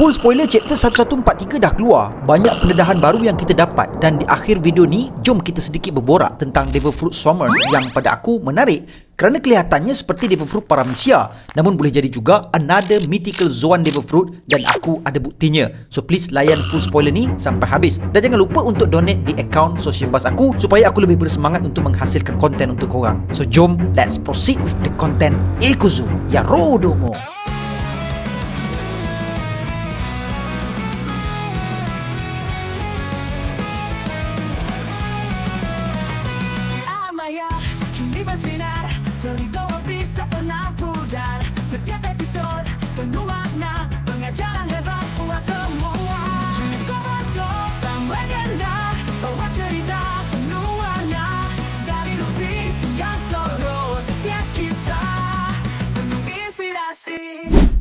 Full spoiler chapter 1143 dah keluar. Banyak pendedahan baru yang kita dapat dan di akhir video ni jom kita sedikit berborak tentang Devil Fruit Summers yang pada aku menarik kerana kelihatannya seperti Devil Fruit Paramecia namun boleh jadi juga another mythical Zoan Devil Fruit dan aku ada buktinya. So please layan full spoiler ni sampai habis. Dan jangan lupa untuk donate di account social bus aku supaya aku lebih bersemangat untuk menghasilkan konten untuk korang. So jom let's proceed with the content Ikuzu Yarodomo.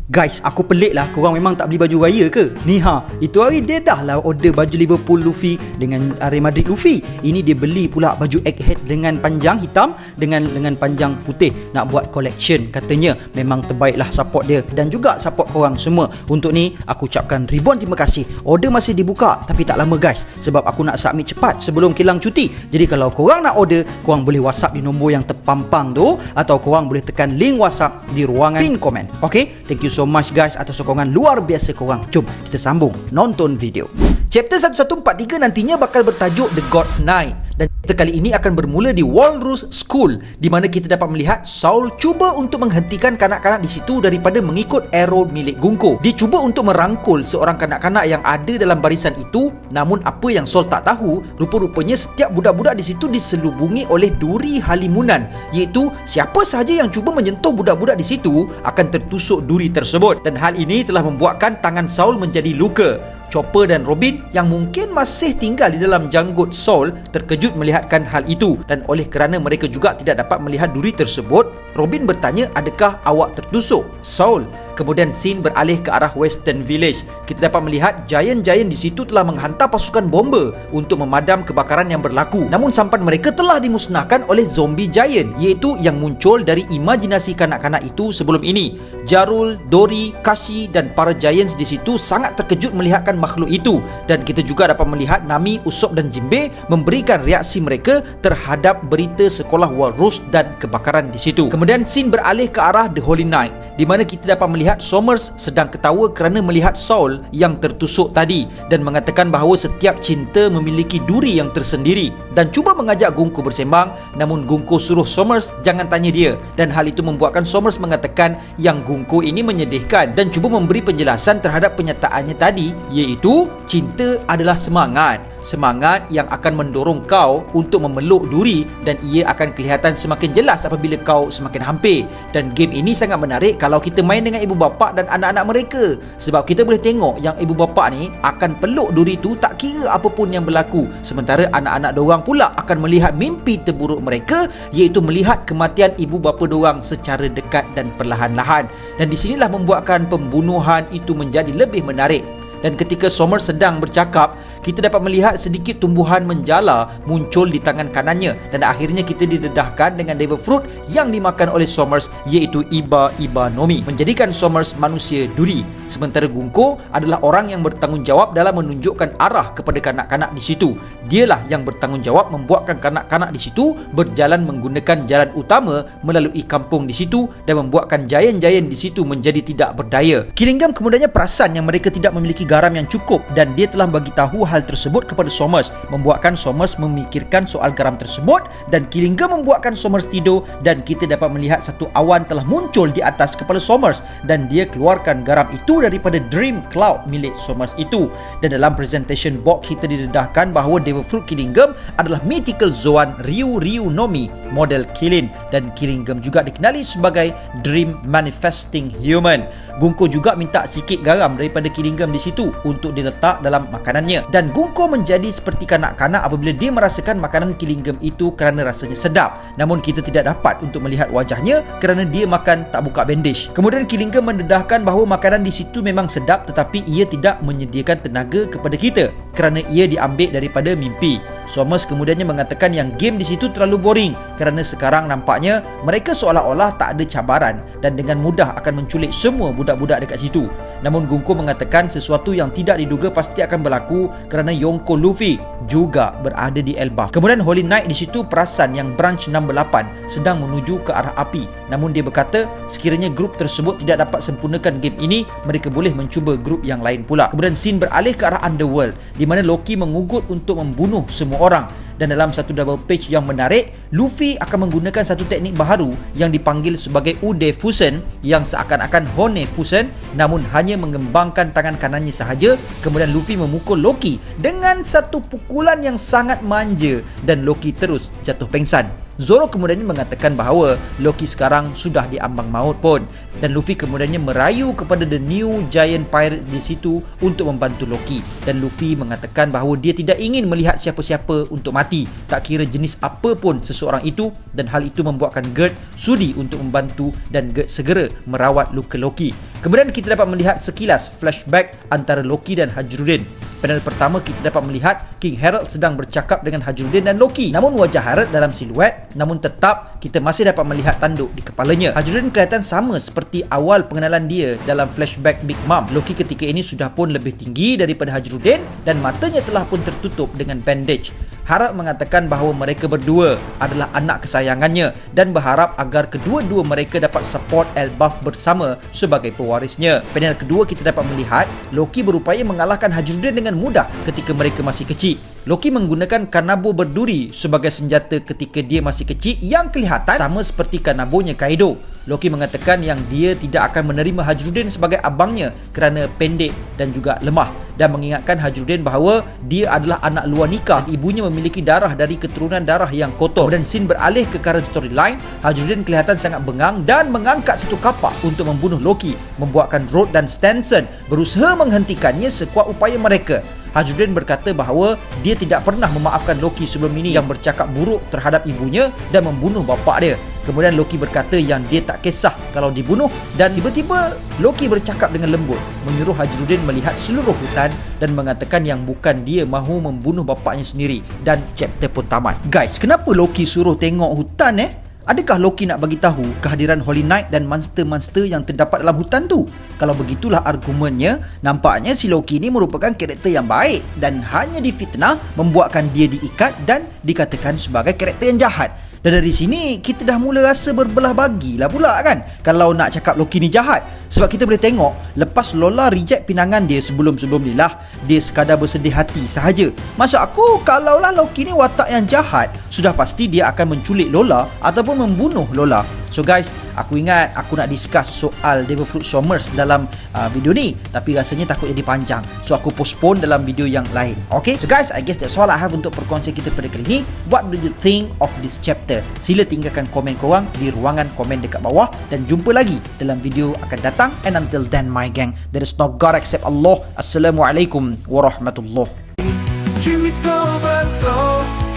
Guys, aku pelik lah korang memang tak beli baju raya ke? Ni ha, itu hari dia dah lah order baju Liverpool Luffy dengan Real Madrid Luffy. Ini dia beli pula baju egghead dengan panjang hitam dengan dengan panjang putih. Nak buat collection katanya memang terbaiklah support dia dan juga support korang semua. Untuk ni aku ucapkan ribuan terima kasih. Order masih dibuka tapi tak lama guys sebab aku nak submit cepat sebelum kilang cuti. Jadi kalau korang nak order, korang boleh WhatsApp di nombor yang terpampang tu atau korang boleh tekan link WhatsApp di ruangan pin komen. Okay? Thank you so much guys atas sokongan luar biasa korang. Jom kita sambung nonton video. Chapter 1143 nantinya bakal bertajuk The God's Night dan kita kali ini akan bermula di Walrus School di mana kita dapat melihat Saul cuba untuk menghentikan kanak-kanak di situ daripada mengikut arrow milik Gunko. Dia cuba untuk merangkul seorang kanak-kanak yang ada dalam barisan itu namun apa yang Saul tak tahu rupa-rupanya setiap budak-budak di situ diselubungi oleh duri halimunan iaitu siapa sahaja yang cuba menyentuh budak-budak di situ akan tertusuk duri tersebut dan hal ini telah membuatkan tangan Saul menjadi luka. Chopper dan Robin yang mungkin masih tinggal di dalam janggut Saul terkejut melihatkan hal itu dan oleh kerana mereka juga tidak dapat melihat duri tersebut, Robin bertanya adakah awak tertusuk? Saul Kemudian scene beralih ke arah Western Village. Kita dapat melihat giant-giant di situ telah menghantar pasukan bomber untuk memadam kebakaran yang berlaku. Namun sampan mereka telah dimusnahkan oleh zombie giant iaitu yang muncul dari imajinasi kanak-kanak itu sebelum ini. Jarul, Dori, Kashi dan para giants di situ sangat terkejut melihatkan makhluk itu dan kita juga dapat melihat Nami, Usopp dan Jinbe memberikan reaksi mereka terhadap berita sekolah Walrus dan kebakaran di situ. Kemudian scene beralih ke arah The Holy Night di mana kita dapat melihat Somers sedang ketawa kerana melihat Saul yang tertusuk tadi dan mengatakan bahawa setiap cinta memiliki duri yang tersendiri dan cuba mengajak Gunko bersembang namun Gunko suruh Somers jangan tanya dia dan hal itu membuatkan Somers mengatakan yang Gunko ini menyedihkan dan cuba memberi penjelasan terhadap penyataannya tadi iaitu cinta adalah semangat semangat yang akan mendorong kau untuk memeluk duri dan ia akan kelihatan semakin jelas apabila kau semakin hampir. Dan game ini sangat menarik kalau kita main dengan ibu bapa dan anak-anak mereka. Sebab kita boleh tengok yang ibu bapa ni akan peluk duri tu tak kira apapun yang berlaku. Sementara anak-anak dorang pula akan melihat mimpi terburuk mereka iaitu melihat kematian ibu bapa dorang secara dekat dan perlahan-lahan. Dan di sinilah membuatkan pembunuhan itu menjadi lebih menarik dan ketika Somers sedang bercakap, kita dapat melihat sedikit tumbuhan menjala muncul di tangan kanannya. Dan akhirnya kita didedahkan dengan Devil Fruit yang dimakan oleh Somers iaitu Iba Iba Nomi. Menjadikan Somers manusia duri. Sementara Gunko adalah orang yang bertanggungjawab dalam menunjukkan arah kepada kanak-kanak di situ. Dialah yang bertanggungjawab membuatkan kanak-kanak di situ berjalan menggunakan jalan utama melalui kampung di situ dan membuatkan giant-giant di situ menjadi tidak berdaya. Killingham kemudiannya perasan yang mereka tidak memiliki garam yang cukup dan dia telah bagi tahu hal tersebut kepada Somers membuatkan Somers memikirkan soal garam tersebut dan Killingham membuatkan Somers tidur dan kita dapat melihat satu awan telah muncul di atas kepala Somers dan dia keluarkan garam itu daripada Dream Cloud milik Somers itu. Dan dalam presentation box kita didedahkan bahawa Devil Fruit Killingham adalah mythical Zoan Ryu Ryu Nomi model Killin dan Killingham juga dikenali sebagai Dream Manifesting Human. Gunko juga minta sikit garam daripada Killingham di situ itu untuk diletak dalam makanannya. Dan Gunko menjadi seperti kanak-kanak apabila dia merasakan makanan Killingham itu kerana rasanya sedap. Namun kita tidak dapat untuk melihat wajahnya kerana dia makan tak buka bandage kemudian Killingham mendedahkan bahawa makanan di situ memang sedap tetapi ia tidak menyediakan tenaga kepada kita kerana ia diambil daripada mimpi Somers kemudiannya mengatakan yang game di situ terlalu boring kerana sekarang nampaknya mereka seolah-olah tak ada cabaran dan dengan mudah akan menculik semua budak-budak dekat situ. Namun Gungko mengatakan sesuatu yang tidak diduga pasti akan berlaku kerana Yonko Luffy juga berada di Elbaf. Kemudian Holy Knight di situ perasan yang branch 68 sedang menuju ke arah api. Namun dia berkata sekiranya grup tersebut tidak dapat sempurnakan game ini, mereka boleh mencuba grup yang lain pula. Kemudian scene beralih ke arah Underworld di mana Loki mengugut untuk membunuh semua orang dan dalam satu double page yang menarik, Luffy akan menggunakan satu teknik baharu yang dipanggil sebagai Ude Fusen yang seakan-akan Hone Fusen namun hanya mengembangkan tangan kanannya sahaja kemudian Luffy memukul Loki dengan satu pukulan yang sangat manja dan Loki terus jatuh pengsan. Zoro kemudiannya mengatakan bahawa Loki sekarang sudah diambang maut pun. Dan Luffy kemudiannya merayu kepada the new giant pirate di situ untuk membantu Loki. Dan Luffy mengatakan bahawa dia tidak ingin melihat siapa-siapa untuk mati. Tak kira jenis apa pun seseorang itu. Dan hal itu membuatkan Gert sudi untuk membantu dan Gert segera merawat luka Loki. Kemudian kita dapat melihat sekilas flashback antara Loki dan Hajrudin Panel pertama kita dapat melihat King Harold sedang bercakap dengan Hajrudin dan Loki. Namun wajah Harold dalam siluet, namun tetap kita masih dapat melihat tanduk di kepalanya. Hajrudin kelihatan sama seperti awal pengenalan dia dalam flashback Big Mom. Loki ketika ini sudah pun lebih tinggi daripada Hajrudin dan matanya telah pun tertutup dengan bandage. Harap mengatakan bahawa mereka berdua adalah anak kesayangannya dan berharap agar kedua-dua mereka dapat support Elbaf bersama sebagai pewarisnya. Panel kedua kita dapat melihat Loki berupaya mengalahkan Hajrudin dengan mudah ketika mereka masih kecil. Loki menggunakan kanabo berduri sebagai senjata ketika dia masih kecil yang kelihatan sama seperti kanabonya Kaido. Loki mengatakan yang dia tidak akan menerima Hajrudin sebagai abangnya kerana pendek dan juga lemah dan mengingatkan Hajrudin bahawa dia adalah anak luar nikah dan ibunya memiliki darah dari keturunan darah yang kotor. Dan scene beralih ke current storyline, Hajrudin kelihatan sangat bengang dan mengangkat satu kapak untuk membunuh Loki, membuatkan Rod dan Stanson berusaha menghentikannya sekuat upaya mereka. Hajrudin berkata bahawa dia tidak pernah memaafkan Loki sebelum ini yang bercakap buruk terhadap ibunya dan membunuh bapa dia. Kemudian Loki berkata yang dia tak kisah kalau dibunuh dan tiba-tiba Loki bercakap dengan lembut menyuruh Hajrudin melihat seluruh hutan dan mengatakan yang bukan dia mahu membunuh bapaknya sendiri dan chapter pun tamat. Guys, kenapa Loki suruh tengok hutan eh? Adakah Loki nak bagi tahu kehadiran Holy Knight dan monster-monster yang terdapat dalam hutan tu? Kalau begitulah argumennya, nampaknya si Loki ni merupakan karakter yang baik dan hanya difitnah membuatkan dia diikat dan dikatakan sebagai karakter yang jahat. Dan dari sini kita dah mula rasa berbelah bagilah pula kan Kalau nak cakap Loki ni jahat Sebab kita boleh tengok Lepas Lola reject pinangan dia sebelum-sebelum ni lah Dia sekadar bersedih hati sahaja. Maksud aku kalaulah Loki ni watak yang jahat Sudah pasti dia akan menculik Lola Ataupun membunuh Lola. So guys, aku ingat aku nak discuss soal Devil Fruit Somers dalam uh, video ni. Tapi rasanya takut jadi panjang. So aku postpone dalam video yang lain. Okay, so guys, I guess that's all I have untuk perkongsian kita pada kali ni. What do you think of this chapter? Sila tinggalkan komen korang di ruangan komen dekat bawah. Dan jumpa lagi dalam video akan datang And until then my gang, there is no God except Allah. Assalamualaikum warahmatullahi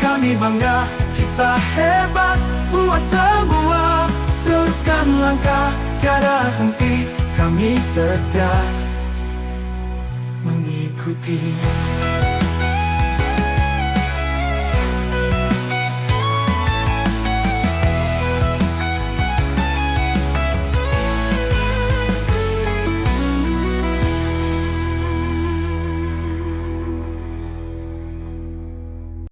Kami bangga Kisah hebat Buat semua. Teruskan langkah Tiada henti. Kami setia Mengikuti